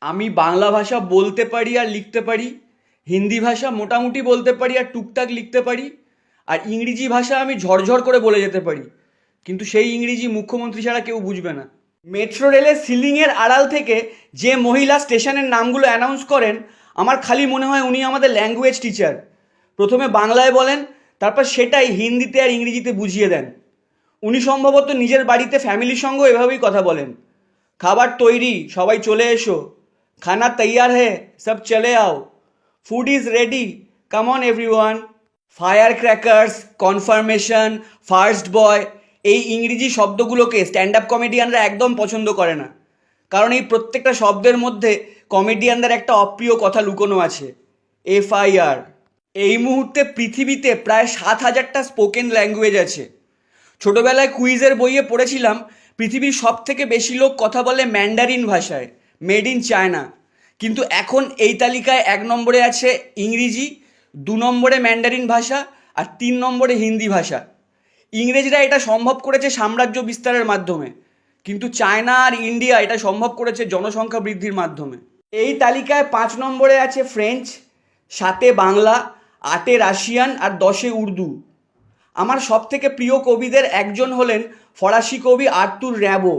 আমি বাংলা ভাষা বলতে পারি আর লিখতে পারি, হিন্দি ভাষা মোটামুটি বলতে পারি আর টুকটাক লিখতে পারি, আর ইংরেজি ভাষা আমি ঝরঝর করে বলে যেতে পারি। কিন্তু সেই ইংরেজি মুখ্যমন্ত্রী ছাড়া কেউ বুঝবে না। মেট্রো রেলের সিলিংয়ের আড়াল থেকে যে মহিলা স্টেশনের নামগুলো অ্যানাউন্স করেন, আমার খালি মনে হয় উনি আমাদের ল্যাঙ্গুয়েজ টিচার প্রথমে বাংলায় বলেন, তারপর সেটাই হিন্দিতে আর ইংরেজিতে বুঝিয়ে দেন। উনি সম্ভবত নিজের বাড়িতে ফ্যামিলির সঙ্গেও এভাবেই কথা বলেন। খাবার তৈরি, সবাই চলে এসো। খানা তৈয়ার হে সব চলে আও food is ready come on everyone fire crackers confirmation first boy এই ইংরেজি শব্দগুলোকে স্ট্যান্ড আপ কমেডিয়ানরা একদম পছন্দ করে না। কারণ এই প্রত্যেকটা শব্দের মধ্যে কমেডিয়ানদের একটা অপ্রিয় কথা লুকোনো আছে। এফআইআর এই মুহূর্তে পৃথিবীতে প্রায় সাত হাজারটা স্পোকেন ল্যাঙ্গুয়েজ আছে। ছোটবেলায় কুইজের বইয়ে পড়েছিলাম, পৃথিবীর সব থেকে বেশি লোক কথা বলে ম্যান্ডারিন ভাষায়। Made in China. কিন্তু এখন এই তালিকায় এক নম্বরে আছে ইংরেজি, দু নম্বরে ম্যান্ডারিন ভাষা আর তিন নম্বরে হিন্দি ভাষা। ইংরেজরা এটা সম্ভব করেছে সাম্রাজ্য বিস্তারের মাধ্যমে, কিন্তু চায়না আর ইন্ডিয়া এটা সম্ভব করেছে জনসংখ্যা বৃদ্ধির মাধ্যমে। এই তালিকায় পাঁচ নম্বরে আছে ফ্রেঞ্চ, সাতে বাংলা, আটে রাশিয়ান আর দশে উর্দু। আমার সব থেকে প্রিয় কবিদের একজন হলেন ফরাসি কবি আর্তুর র্যাবো।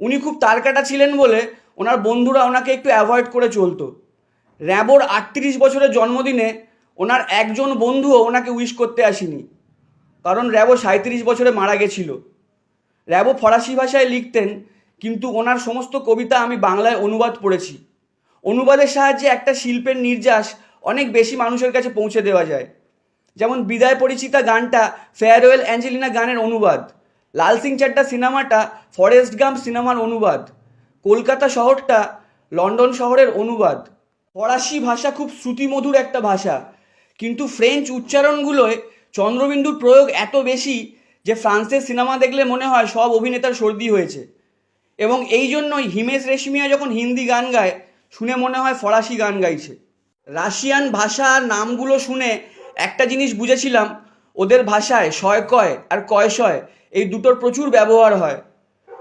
উনি খুব তারকাটা ছিলেন বলে ওনার বন্ধুরা ওনাকে একটু অ্যাভয়েড করে চলতো। র্যাবোর আটত্রিশ বছরের জন্মদিনে ওনার একজন বন্ধুও ওনাকে উইশ করতে আসেনি। কারণ র্যাবো সাঁত্রিশ বছরে মারা গেছিল। র্যাবো ফরাসি ভাষায় লিখতেন, কিন্তু ওনার সমস্ত কবিতা আমি বাংলায় অনুবাদ পড়েছি। অনুবাদের সাহায্যে একটা শিল্পের নির্যাস অনেক বেশি মানুষের কাছে পৌঁছে দেওয়া যায়। যেমন বিদায় পরিচিতা গানটা ফেয়ারওয়েল অ্যাঞ্জেলিনা গানের অনুবাদ, লাল সিং চাড্ডা সিনেমাটা ফরেস্ট গাম্প সিনেমার অনুবাদ। কলকাতা শহরটা লন্ডন শহরের অনুবাদ। ফরাসি ভাষা খুব শ্রুতিমধুর একটা ভাষা। কিন্তু ফ্রেঞ্চ উচ্চারণগুলোয় চন্দ্রবিন্দুর প্রয়োগ এত বেশি যে ফ্রান্সের সিনেমা দেখলে মনে হয় সব অভিনেতার সর্দি হয়েছে। এবং এই জন্যই হিমেশ রেশমিয়া যখন হিন্দি গান গায়, শুনে মনে হয় ফরাসি গান গাইছে। রাশিয়ান ভাষা নামগুলো শুনে একটা জিনিস বুঝেছিলাম, ওদের ভাষায় শয় কয় আর কয় শয় এই দুটোর প্রচুর ব্যবহার হয়।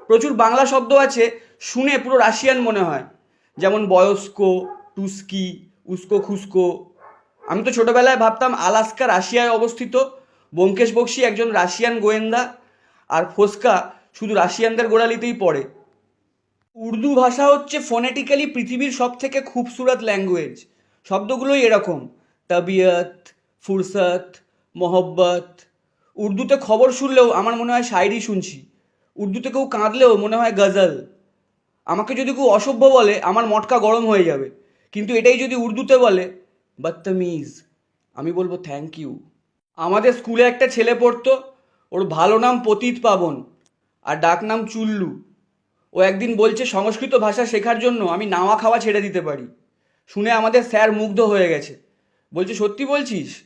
প্রচুর বাংলা শব্দ আছে শুনে পুরো রাশিয়ান মনে হয়। যেমন বয়স্ক, টুস্কি, উস্কো খুস্কো। আমি তো ছোটোবেলায় ভাবতাম আলাস্কা রাশিয়ায় অবস্থিত। ব্যোমকেশ বক্সি একজন রাশিয়ান গোয়েন্দা। আর ফোস্কা শুধু রাশিয়ানদের গোড়ালিতেই পড়ে। উর্দু ভাষা হচ্ছে ফোনেটিক্যালি পৃথিবীর সব থেকে খুবসুরত ল্যাঙ্গুয়েজ। শব্দগুলোই এরকম, তবিয়ত, ফুরসত, মোহব্বত। উর্দুতে খবর শুনলেও আমার মনে হয় শায়রি শুনছি। উর্দুতে কেউ কাঁদলেও মনে হয় গজল। আমাকে যদি কেউ অসভ্য বলে, আমার মটকা গরম হয়ে যাবে। কিন্তু এটাই যদি উর্দুতে বলে, বদতমিজ। আমি বলব থ্যাংক ইউ আমাদের স্কুলে একটা ছেলে পড়তো, ওর ভালো নাম পতিত পাবন আর ডাক নাম চুল্লু। ও একদিন বলছে, সংস্কৃত ভাষা শেখার জন্য আমি নাওয়া খাওয়া ছেড়ে দিতে পারি। শুনে আমাদের স্যার মুগ্ধ হয়ে গেছে। বলছে, সত্যি বলছিস?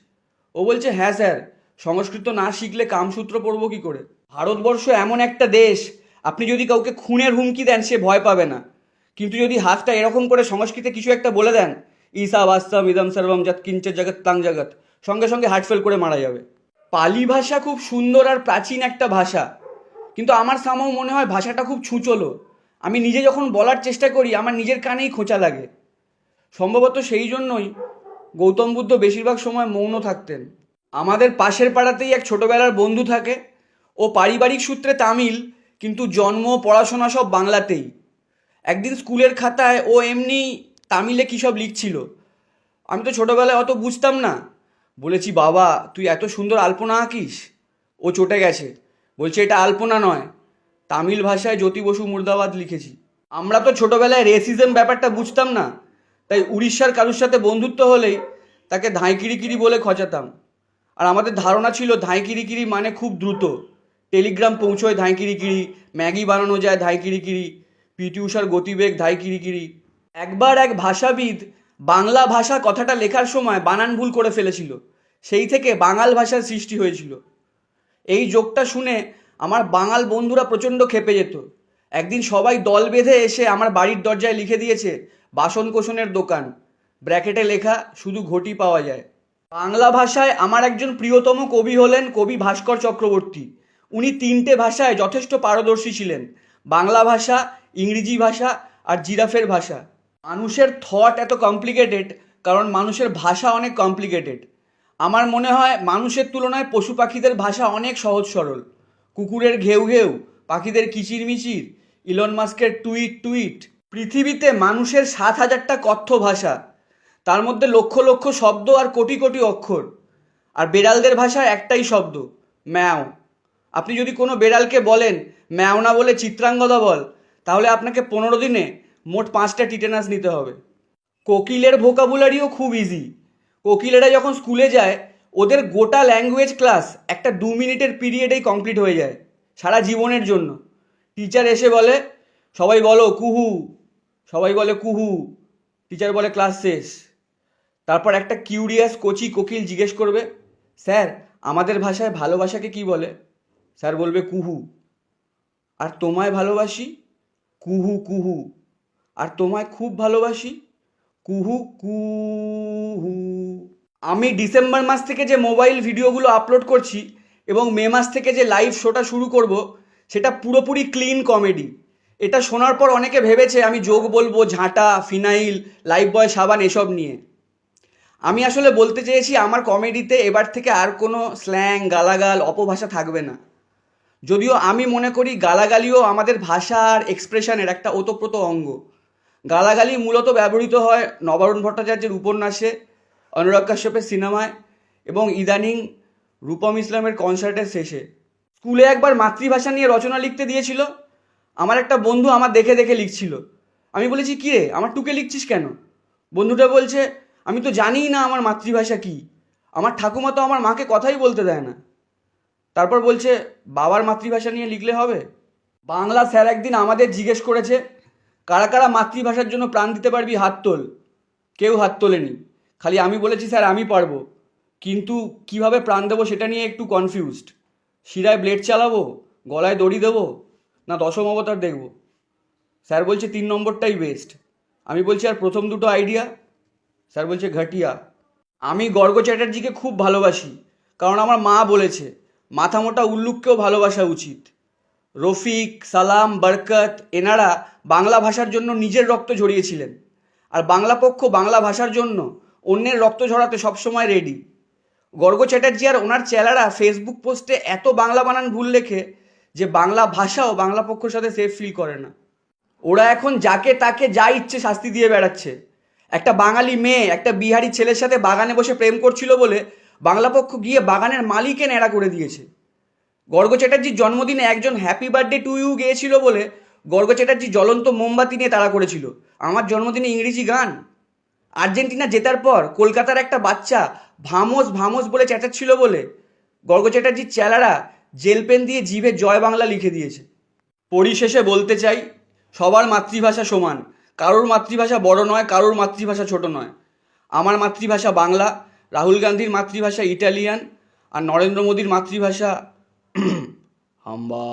ও বলছে হ্যাঁ স্যার, সংস্কৃত না শিখলে কামসূত্র পড়ব কি করে? ভারতবর্ষ এমন একটা দেশ আপনি যদি কাউকে খুনের হুমকি দেন, সে ভয় পাবে না। কিন্তু যদি হাতটা এরকম করে সংস্কৃতে কিছু একটা বলে দেন, ঈসা বাস্তব ইদম সর্বম যৎ কিঞ্চ জগৎ তাং জগৎ, সঙ্গে সঙ্গে হার্টফেল করে মারা যাবে। পালি ভাষা খুব সুন্দর আর প্রাচীন একটা ভাষা। কিন্তু আমার সামও মনে হয় ভাষাটা খুব ছুঁচলো। আমি নিজে যখন বলার চেষ্টা করি, আমার নিজের কানেই খোঁচা লাগে। সম্ভবত সেই জন্যই গৌতম বুদ্ধ বেশিরভাগ সময় মৌন থাকতেন। আমাদের পাশের পাড়াতেই এক ছোটবেলার বন্ধু থাকে। ও পারিবারিক সূত্রে তামিল কিন্তু জন্ম, পড়াশোনা সব বাংলাতেই। একদিন স্কুলের খাতায় ও এমনি তামিলে কী সব লিখছিল। আমি তো ছোটোবেলায় অত বুঝতাম না। বলেছি, বাবা, তুই এত সুন্দর আলপনা আঁকিস? ও চটে গেছে। বলছে, এটা আলপনা নয়, তামিল ভাষায় জ্যোতি বসু মুর্দাবাদ লিখেছি। আমরা তো ছোটোবেলায় রেসিজম ব্যাপারটা বুঝতাম না, তাই উড়িষ্যার কারুর সাথে বন্ধুত্ব হলেই তাকে ধাঁইকিরিকিরি বলে খচাতাম। আর আমাদের ধারণা ছিল ধাঁইকিরিকিরি মানে খুব দ্রুত। টেলিগ্রাম পৌঁছয় ধাই কিরিকিরি ম্যাগি বানানো যায় ধাই কিরিকিরি পিটি উষার গতিবেগ ধাই কিরিকিরি একবার এক ভাষাবিদ বাংলা ভাষা কথাটা লেখার সময় বানান ভুল করে ফেলেছিল। সেই থেকে বাঙাল ভাষার সৃষ্টি হয়েছিল। এই যোগটা শুনে আমার বাঙাল বন্ধুরা প্রচণ্ড খেপে যেত। একদিন সবাই দল বেঁধে এসে আমার বাড়ির দরজায় লিখে দিয়েছে, বাসন কোষণের দোকান। ব্র্যাকেটে লেখা, শুধু ঘটি পাওয়া যায়। বাংলা ভাষায় আমার একজন প্রিয়তম কবি হলেন কবি ভাস্কর চক্রবর্তী। উনি তিনটে ভাষায় যথেষ্ট পারদর্শী ছিলেন। বাংলা ভাষা, ইংরেজি ভাষা আর জিরাফের ভাষা। মানুষের থট এত কমপ্লিকেটেড কারণ মানুষের ভাষা অনেক কমপ্লিকেটেড আমার মনে হয় মানুষের তুলনায় পশু পাখিদের ভাষা অনেক সহজ সরল। কুকুরের ঘেউ ঘেউ, পাখিদের কিচিরমিচির ইলন মাস্কের টুইট টুইট পৃথিবীতে মানুষের সাত হাজারটা কথ্য ভাষা। তার মধ্যে লক্ষ লক্ষ শব্দ আর কোটি কোটি অক্ষর। আর বেড়ালদের ভাষা একটাই শব্দ, ম্যাও। আপনি যদি কোনো বেড়ালকে বলেন, ম্যাওনা বলে চিত্রাঙ্গদা বল, তাহলে আপনাকে পনেরো দিনে মোট পাঁচটা টিটেনাস নিতে হবে। কোকিলের ভোকাবুলারিও খুব ইজি কোকিলেরা যখন স্কুলে যায়, ওদের গোটা ল্যাঙ্গুয়েজ ক্লাস একটা দু মিনিটের পিরিয়ডেই কমপ্লিট হয়ে যায়, সারা জীবনের জন্য। টিচার এসে বলে, সবাই বলো কুহু, সবাই বলে কুহু। টিচার বলে, ক্লাস শেষ। তারপর একটা কিউরিয়াস কোচি কোকিল জিজ্ঞেস করবে, স্যার, আমাদের ভাষায় ভালোবাসাকে কি বলে? স্যার বলবে কুহু। আর তোমায় ভালোবাসি? কুহু কুহু। আর তোমায় খুব ভালোবাসি? কুহু কুহু। আমি ডিসেম্বর মাস থেকে যে মোবাইল ভিডিওগুলো আপলোড করছি এবং মে মাস থেকে যে লাইভ শোটা শুরু করব, সেটা পুরোপুরি ক্লিন কমেডি। এটা শোনার পর অনেকে ভেবেছে আমি যোগ বলব, ঝাঁটা, ফিনাইল, লাইফ বয়, সাবান এসব নিয়ে। আমি আসলে বলতে চেয়েছি, আমার কমেডিতে এবার থেকে আর কোনো স্ল্যাং, গালাগাল, অপভাষা থাকবে না। যদিও আমি মনে করি গালাগালিও আমাদের ভাষা আর এক্সপ্রেশনের একটা ওতপ্রোত অঙ্গ। গালাগালি মূলত ব্যবহৃত হয় নবারুণ ভট্টাচার্যের উপন্যাসে, অনুরাগ কাশ্যপের সিনেমায় এবং ইদানিং রূপম ইসলামের কনসার্টের শেষে। স্কুলে একবার মাতৃভাষা নিয়ে রচনা লিখতে দিয়েছিল। আমার একটা বন্ধু আমার দেখে দেখে লিখছিল। আমি বলেছি, কী রে, আমার টুকে লিখছিস কেন? বন্ধুটা বলছে, আমি তো জানিই না আমার মাতৃভাষা কী। আমার ঠাকুমা তো আমার মাকে কথাই বলতে দেয় না। তারপর বলছে, বাবার মাতৃভাষা নিয়ে লিখলে হবে? বাংলা স্যার একদিন আমাদের জিজ্ঞেস করেছে, কারা কারা মাতৃভাষার জন্য প্রাণ দিতে পারবি, হাত তোল। কেউ হাত তোলেনি। খালি আমি বলেছি, স্যার, আমি পারব। কিন্তু কীভাবে প্রাণ দেবো সেটা নিয়ে একটু কনফিউজড শিরায় ব্লেড চালাবো, গলায় দড়ি দেবো, না দশম অবতার দেখব? স্যার বলছে, তিন নম্বরটাই বেস্ট আমি বলছি, আর প্রথম দুটো আইডিয়া স্যার বলছে, ঘাটিয়া। আমি গর্গ চ্যাটার্জিকে খুব ভালোবাসি, কারণ আমার মা বলেছে মাথা মোটা উল্লুককেও ভালোবাসা উচিত। রফিক, সালাম, বরকত এনারা বাংলা ভাষার জন্য নিজের রক্ত ঝরিয়েছিলেন। আর বাংলা পক্ষ বাংলা ভাষার জন্য অন্যের রক্ত ঝরাতে সবসময় রেডি গর্গ চ্যাটার্জি আর ওনার চেলারা ফেসবুক পোস্টে এত বাংলা বানান ভুল লেখে যে বাংলা ভাষাও বাংলা পক্ষর সাথে সেফ ফিল করে না। ওরা এখন যাকে তাকে যা ইচ্ছে শাস্তি দিয়ে বেড়াচ্ছে। একটা বাঙালি মেয়ে, একটা বিহারি ছেলের সাথে বাগানে বসে প্রেম করছিল বলে বাংলা পক্ষ গিয়ে বাগানের মালিকে ন্যাড়া করে দিয়েছে। গর্গ চ্যাটার্জির জন্মদিনে একজন হ্যাপি বার্থডে টু ইউ গেয়েছিল বলে গর্গ চ্যাটার্জি জ্বলন্ত মোমবাতি নিয়ে তাড়া করেছিল। আমার জন্মদিনে ইংরেজি গান। আর্জেন্টিনা জেতার পর কলকাতার একটা বাচ্চা ভামোস ভামোস বলে চেঁচাচ্ছিল বলে গর্গ চ্যাটার্জির চেলারা জেল পেন দিয়ে জিভে জয় বাংলা লিখে দিয়েছে। পরিশেষে বলতে চাই, সবার মাতৃভাষা সমান। কারোর মাতৃভাষা বড় নয়, কারোর মাতৃভাষা ছোট নয়। আমার মাতৃভাষা বাংলা। রাহুল গান্ধীর মাতৃভাষা ইটালিয়ান আর নরেন্দ্র মোদীর মাতৃভাষা হাম্বা।